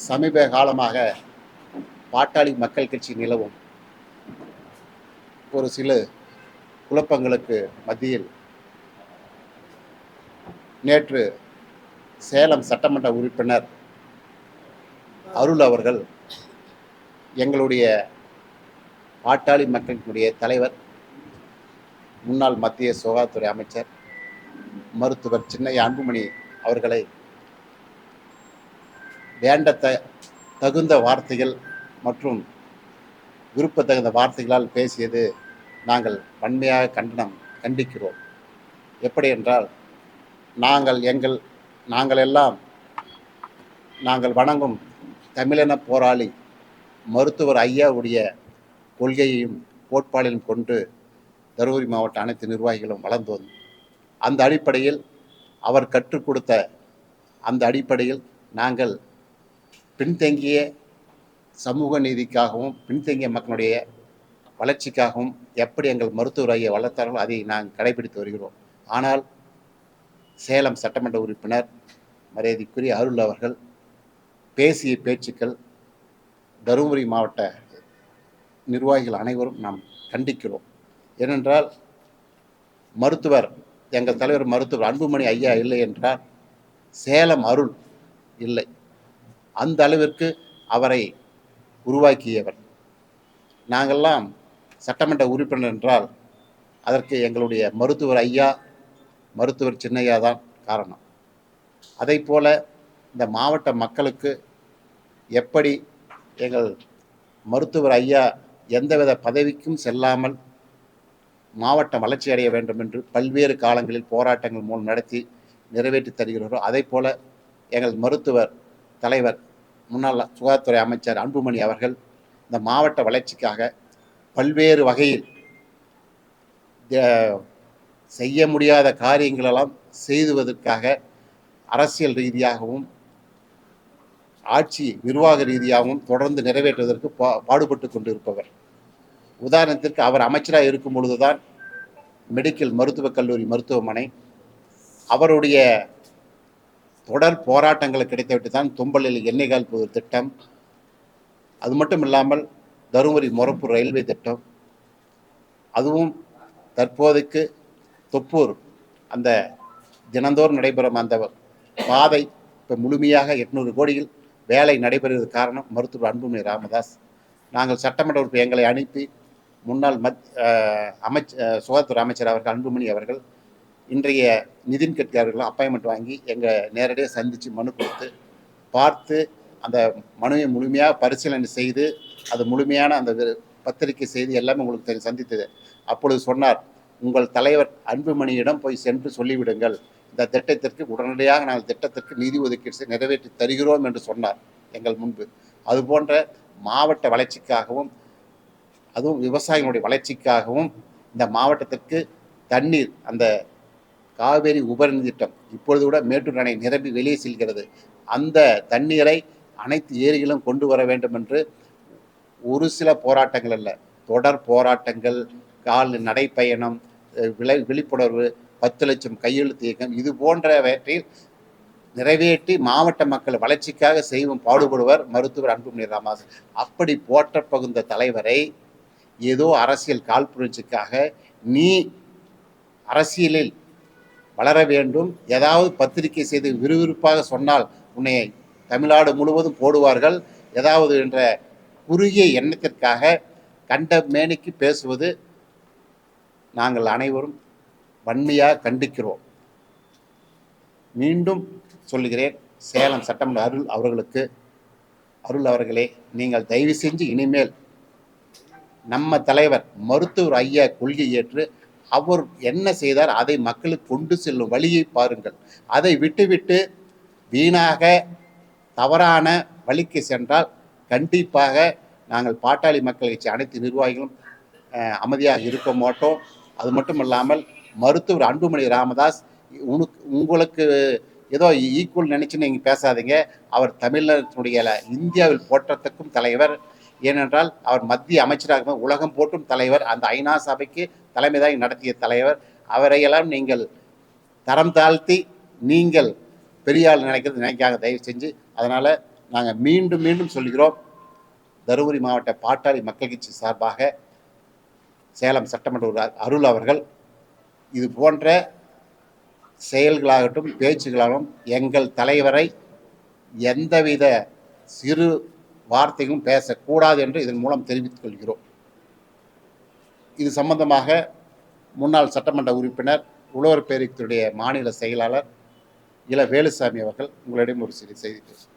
சமீப காலமாக பாட்டாளி மக்கள் கட்சி நிலவும் ஒரு சில குழப்பங்களுக்கு மத்தியில் நேற்று சேலம் சட்டமன்ற உறுப்பினர் அருள் அவர்கள் எங்களுடைய பாட்டாளி மக்களினுடைய தலைவர் முன்னாள் மத்திய சுகாதாரத்துறை அமைச்சர் மருத்துவர் சின்னைய அன்புமணி அவர்களை வேண்டத்த தகுந்த வார்த்தைகள் மற்றும் விருப்பத்தகுந்த வார்த்தைகளால் பேசியது நாங்கள் வன்மையாக கண்டனம் கண்டிக்கிறோம். எப்படி என்றால் நாங்கள் எங்கள் நாங்கள் எல்லாம் நாங்கள் வணங்கும் தமிழின போராளி மருத்துவர் ஐயாவுடைய கொள்கையையும் கோட்பாடையும் கொண்டு தருமபுரி மாவட்ட அனைத்து நிர்வாகிகளும் வளர்ந்து வந்தோம் அந்த அடிப்படையில் அவர் கற்றுக் கொடுத்த அந்த அடிப்படையில் நாங்கள் பின்தங்கிய சமூக நீதிக்காகவும் பின்தங்கிய மக்களுடைய வளர்ச்சிக்காகவும் எப்படி எங்கள் மருத்துவர் ஐயா வளர்த்தார்களோ அதை நாங்கள் கடைபிடித்து வருகிறோம். ஆனால் சேலம் சட்டமன்ற உறுப்பினர் மரியாதைக்குரிய அருள் அவர்கள் பேசிய பேச்சுக்கள் தருமபுரி மாவட்ட நிர்வாகிகள் அனைவரும் நாம் கண்டிக்கிறோம். ஏனென்றால் மருத்துவர் எங்கள் தலைவர் மருத்துவர் அன்புமணி ஐயா இல்லை என்றால் சேலம் அருள் இல்லை. அந்த அளவிற்கு அவரை உருவாக்கியவர். நாங்கள்லாம் சட்டமன்ற உறுப்பினர் என்றால் அதற்கு எங்களுடைய மருத்துவர் ஐயா மருத்துவர் சின்னையா தான் காரணம். அதை போல இந்த மாவட்ட மக்களுக்கு எப்படி எங்கள் மருத்துவர் ஐயா எந்தவித பதவிக்கும் செல்லாமல் மாவட்டம் வளர்ச்சி அடைய வேண்டும் என்று பல்வேறு காலங்களில் போராட்டங்கள் மூலம் நடத்தி நிறைவேற்றி தருகிறாரோ அதே போல எங்கள் மருத்துவர் தலைவர் முன்னாள் சுகாதாரத்துறை அமைச்சர் அன்புமணி அவர்கள் இந்த மாவட்ட வளர்ச்சிக்காக பல்வேறு வகையில் செய்ய முடியாத காரியங்களெல்லாம் செய்துவதற்காக அரசியல் ரீதியாகவும் ஆட்சி நிர்வாக ரீதியாகவும் தொடர்ந்து நிறைவேற்றுவதற்கு பா பாடுபட்டு கொண்டிருப்பவர். உதாரணத்திற்கு அவர் அமைச்சராக இருக்கும் பொழுதுதான் மெடிக்கல் மருத்துவக் கல்லூரி மருத்துவமனை அவருடைய தொடர் போராட்டங்கள் கிடைத்துவிட்டு தான் தும்பலில் எண்ணெய் கால்புது திட்டம். அது மட்டும் இல்லாமல் தருமபுரி மொரப்பூர் ரயில்வே திட்டம். அதுவும் தற்போதைக்கு தொப்பூர் அந்த தினந்தோறும் நடைபெறும் அந்த பாதை இப்போ முழுமையாக எட்நூறு கோடியில் வேலை நடைபெறுவது காரணம் மருத்துவர் அன்புமணி ராமதாஸ். நாங்கள் சட்டமன்ற உறுப்பு எங்களை அனுப்பி முன்னாள் மத் அமைச்ச சுகாதாரத்துறை அமைச்சர் அவர்கள் அன்புமணி அவர்கள் இன்றைய நிதின் கட்கரி அப்பாயின்மெண்ட் வாங்கி எங்கள் நேரடியாக சந்தித்து மனு கொடுத்து பார்த்து அந்த மனுவை முழுமையாக பரிசீலனை செய்து அது முழுமையான அந்த பத்திரிக்கை பத்திரிகை செய்தி எல்லாமே உங்களுக்கு தெரி- சந்தித்தது. அப்பொழுது சொன்னார் உங்கள் தலைவர் அன்புமணியிடம் போய் சென்று சொல்லிவிடுங்கள். இந்த திட்டத்திற்கு உடனடியாக நாங்கள் திட்டத்திற்கு நிதி ஒதுக்கீடு நிறைவேற்றி தருகிறோம் என்று சொன்னார் எங்கள் முன்பு. அதுபோன்ற மாவட்ட வளர்ச்சிக்காகவும் அதுவும் விவசாயிகளுடைய வளர்ச்சிக்காகவும் இந்த மாவட்டத்திற்கு தண்ணீர் அந்த காவேரி உபரி திட்டம் இப்பொழுது கூட மேட்டூர் அணை நிரம்பி வெளியே செல்கிறது. அந்த தண்ணீரை அனைத்து ஏரிகளும் கொண்டு வர வேண்டும் என்று ஒரு சில போராட்டங்கள் அல்ல. தொடர் போராட்டங்கள் கால் நடைப்பயணம் விளை விழிப்புணர்வு பத்து லட்சம் கையெழுத்து இயக்கம் இது போன்றவற்றில் நிறைவேற்றி மாவட்ட மக்கள் வளர்ச்சிக்காக செய்வோம் பாடுபடுவர் மருத்துவர் அன்புமணி ராமதாஸ். அப்படி போற்ற பகுந்த தலைவரை ஏதோ அரசியல் காழ்ப்புணர்ச்சிக்காக நீ அரசியலில் வளர வேண்டும். ஏதாவது பத்திரிகை செய்து விறுவிறுப்பாக சொன்னால் உன்னை தமிழ்நாடு முழுவதும் போடுவார்கள். ஏதாவது என்ற குறுகிய எண்ணத்திற்காக கண்ட மேனிக்கு பேசுவது நாங்கள் அனைவரும் வன்மையாக கண்டிக்கிறோம். மீண்டும் சொல்லுகிறேன் சேலம் சட்டமன்ற அருள் அவர்களுக்கு அருள் அவர்களே நீங்கள் தயவு செஞ்சு இனிமேல் நம்ம தலைவர் மருத்துவர் ஐயா கொள்கை ஏற்று அவர் என்ன செய்தார்? அதை மக்களுக்கு கொண்டு செல்லும் வழியை பாருங்கள். அதை விட்டுவிட்டு வீணாக தவறான வழிக்கு சென்றால் கண்டிப்பாக நாங்கள் பாட்டாளி மக்கள் கட்சி அனைத்து நிர்வாகிகளும் அமைதியாக இருக்க மாட்டோம். அது மட்டும் இல்லாமல் மருத்துவர் அன்புமணி ராமதாஸ் உனக்கு உங்களுக்கு ஏதோ ஈக்குவல் நினைச்சு நீங்கள் பேசாதீங்க. அவர் தமிழகத்தினுடைய இந்தியாவில் போற்றத்துக்கும் தலைவர். ஏனென்றால் அவர் மத்திய அமைச்சராக உலகம் போட்டும் தலைவர் அந்த ஐநா சபைக்கு தலைமைதாகி நடத்திய தலைவர். அவரையெல்லாம் நீங்கள் தரம் தாழ்த்தி நீங்கள் பெரிய ஆள் நினைக்கிறது நினைக்காங்க தயவு செஞ்சு அதனால் நாங்கள் மீண்டும் மீண்டும் சொல்கிறோம். தருமபுரி மாவட்ட பாட்டாளி மக்கள் கட்சி சார்பாக சேலம் சட்டமன்ற அருள் அவர்கள் இது போன்ற செயல்களாகட்டும் பேச்சுகளாகட்டும் எங்கள் தலைவரை எந்தவித சிறு வார்த்தையும் பேசக்கூடாது என்று இதன் மூலம் தெரிவித்துக் கொள்கிறோம். இது சம்பந்தமாக முன்னாள் சட்டமன்ற உறுப்பினர் உழவர் பேரத்துடைய மாநில செயலாளர் இள வேலுசாமி அவர்கள் உங்களிடம் ஒரு சிறு செய்தி பேசுவார்.